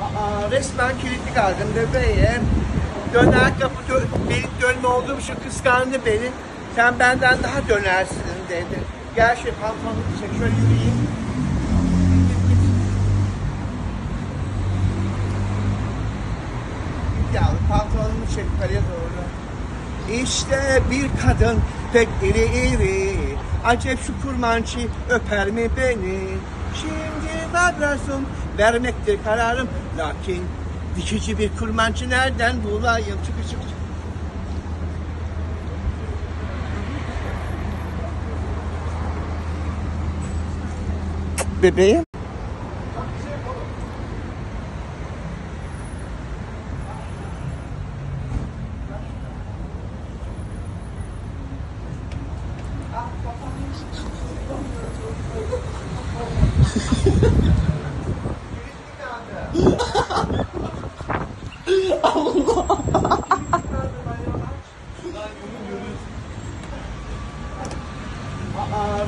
Aa, resmen kilitli kaldım bebeğim. Döner kapı dö- benim dönme olduğum şu kıskandı beni. Sen benden daha dönersin dedi. Gel şey pantolonu çek şöyle yürüyeyim. Ya pantolonumu çek yukarıya doğru. İşte bir kadın pek iri iri. Acep şu kurmancı öper mi beni? Şimdi vibrasyon vermektir kararım. Lakin dikici bir kurmancı nereden bulayım? Çıkı çıkı çıkı Bebeğim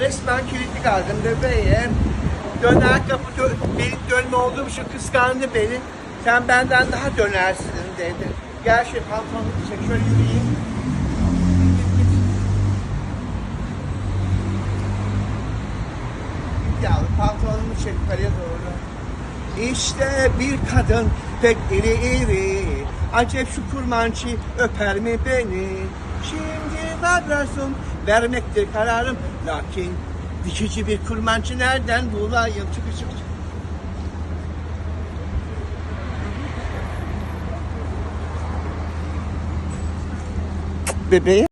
resmen kilitli kaldım bebeğim. Döner kapı dö- benim dönme olduğum şu kıskandı beni. Sen benden daha dönersin dedi. Gel şey pantolonu çek şöyle yürüyeyim. Ya pantolonumu çek yukarıya doğru. İşte bir kadın pek iri iri Acep şu kurmancı öper mi beni Şimdi vibrasyon vermektir kararım. Lakin dikici bir kurmancı nereden bulayım Çıkı çıkı çıkı